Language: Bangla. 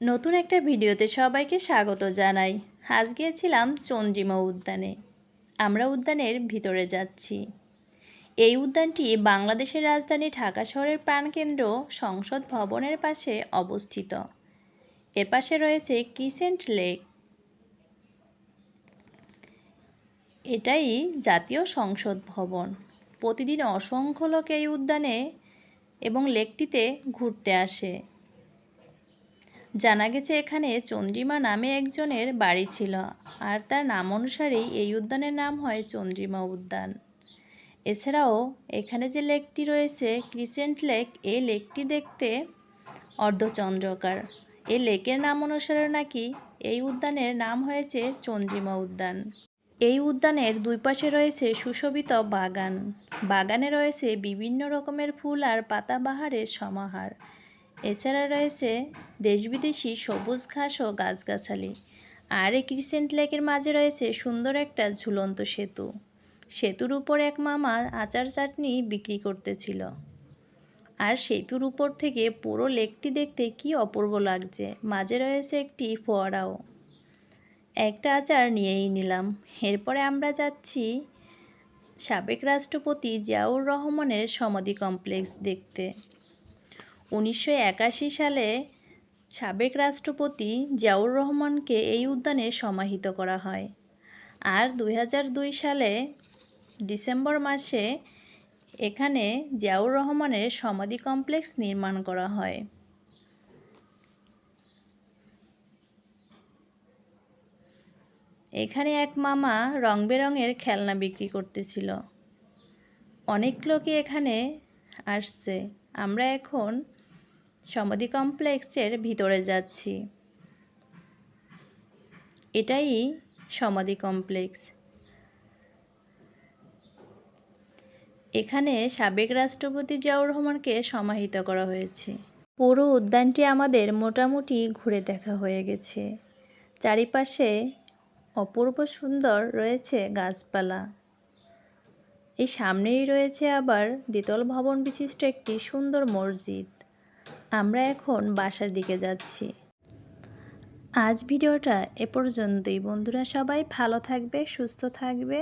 নতুন একটা ভিডিওতে সবাইকে স্বাগত জানাই। আজ গিয়েছিলাম চন্দ্রিমা উদ্যানে। আমরা উদ্যানের ভিতরে যাচ্ছি। এই উদ্যানটি বাংলাদেশের রাজধানী ঢাকা শহরের প্রাণকেন্দ্র সংসদ ভবনের পাশে অবস্থিত। এর পাশে রয়েছে ক্রিসেন্ট লেক। এটাই জাতীয় সংসদ ভবন। প্রতিদিন অসংখ্য লোক এই উদ্যানে এবং লেকটিতে ঘুরতে আসে। জানা গেছে এখানে চন্দ্রিমা নামে একজনের বাড়ি ছিল, আর তার নাম অনুসারেই এই উদ্যানের নাম হয় চন্দ্রিমা উদ্যান। এছাড়াও এখানে যে লেকটি রয়েছে, ক্রিসেন্ট লেক এই লেকটি দেখতে অর্ধচন্দ্রকার। এই লেকের নাম অনুসারে নাকি এই উদ্যানের নাম হয়েছে চন্দ্রিমা উদ্যান। এই উদ্যানের দুই পাশে রয়েছে সুশোভিত বাগান। বাগানে রয়েছে বিভিন্ন রকমের ফুল আর পাতাবাহারের সমাহার। এছাড়া রয়েছে দেশ বিদেশি সবুজ ঘাস ও গাছগাছালি। আর এই ক্রিসেন্ট লেকের মাঝে রয়েছে সুন্দর একটা ঝুলন্ত সেতু। সেতুর উপর এক মামা আচার চাটনি বিক্রি করতেছিল। আর সেতুর উপর থেকে পুরো লেকটি দেখতে কি অপূর্ব লাগছে। মাঝে রয়েছে একটি ফোয়ারাও। একটা আচার নিয়েই নিলাম। এরপরে আমরা যাচ্ছি সাবেক রাষ্ট্রপতি জিয়াউর রহমানের সমাধি কমপ্লেক্স দেখতে। উনিশশো একাশি সালে সাবেক রাষ্ট্রপতি জিয়াউর রহমানকে এই উদ্যানে সমাহিত করা হয়। আর দু হাজার দুই সালে ডিসেম্বর মাসে এখানে জিয়াউর রহমানের সমাধি কমপ্লেক্স নির্মাণ করা হয়। এখানে এক মামা রং বেরঙের খেলনা বিক্রি করতেছিল। অনেক লোকই এখানে আসছে। আমরা এখন সমাধি কমপ্লেক্সের ভিতরে যাচ্ছি। এটাই সমাধি কমপ্লেক্স। এখানে সাবেক রাষ্ট্রপতি জিয়াউর রহমানকে সমাহিত করা হয়েছে। পুরো উদ্যানটি আমাদের মোটামুটি ঘুরে দেখা হয়ে গেছে। চারিপাশে অপূর্ব সুন্দর রয়েছে গাছপালা। এই সামনেই রয়েছে আবার দ্বিতল ভবন বিশিষ্ট একটি সুন্দর মসজিদ। আমরা এখন বাসার দিকে যাচ্ছি। আজ ভিডিওটা এ পর্যন্তই। বন্ধুরা সবাই ভালো থাকবে, সুস্থ থাকবে।